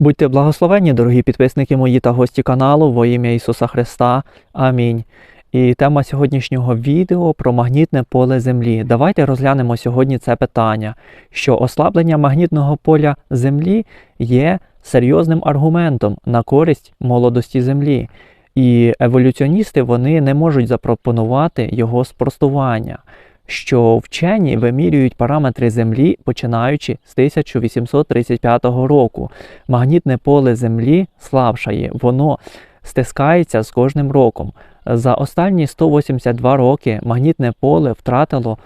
Будьте благословенні, дорогі підписники мої та гості каналу во ім'я Ісуса Христа. Амінь. І тема сьогоднішнього відео про магнітне поле Землі. Давайте розглянемо сьогодні це питання, що ослаблення магнітного поля Землі є серйозним аргументом на користь молодості Землі. І еволюціоністи вони не можуть запропонувати його спростування, що вчені вимірюють параметри Землі починаючи з 1835 року. Магнітне поле Землі слабшає, воно стискається з кожним роком. За останні 182 роки магнітне поле втратило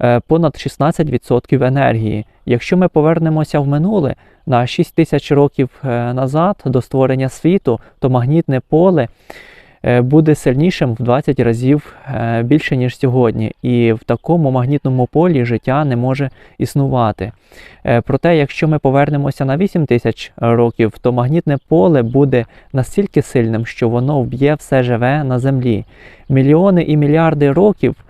е, понад 16% енергії. Якщо ми повернемося в минуле на 6 тисяч років е, назад до створення світу, то магнітне поле буде сильнішим в 20 разів е, більше, ніж сьогодні. І в такому магнітному полі життя не може існувати. Е, Проте, якщо ми повернемося на 8 тисяч років, то магнітне поле буде настільки сильним, що воно вб'є все живе на землі. Мільйони і мільярди років, е,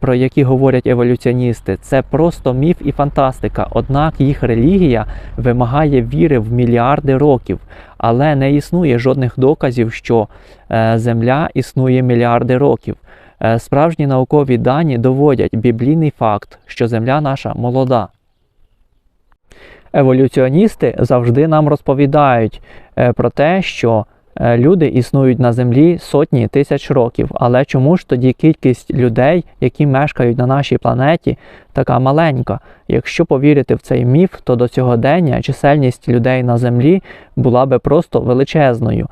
про які говорять еволюціоністи, це просто міф і фантастика. Однак їх релігія вимагає віри в мільярди років, але не існує жодних доказів, що е, Земля існує мільярди років. Е, Справжні наукові дані доводять біблійний факт, що Земля наша молода. Еволюціоністи завжди нам розповідають е, про те, що е, люди існують на землі сотні тисяч років. Але чому ж тоді кількість людей, які мешкають на нашій планеті, така маленька? Якщо повірити в цей міф, то до сьогодення чисельність людей на землі була би просто величезною.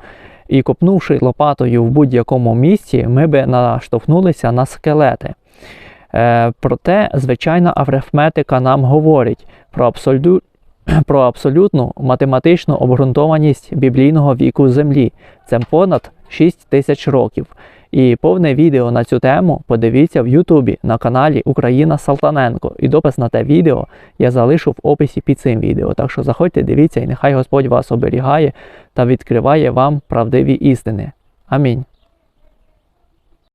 І копнувши лопатою в будь-якому місці, ми би наштовхнулися на скелети. Е, проте, звичайна арифметика нам говорить про абсолю... про абсолютну математичну обґрунтованість біблійного віку Землі. Це понад 6 тисяч років. І повне відео на цю тему подивіться в Ютубі на каналі Україна Салтаненко. І допис на те відео я залишу в описі під цим відео. Так що заходьте, дивіться, і нехай Господь вас оберігає та відкриває вам правдиві істини. Амінь.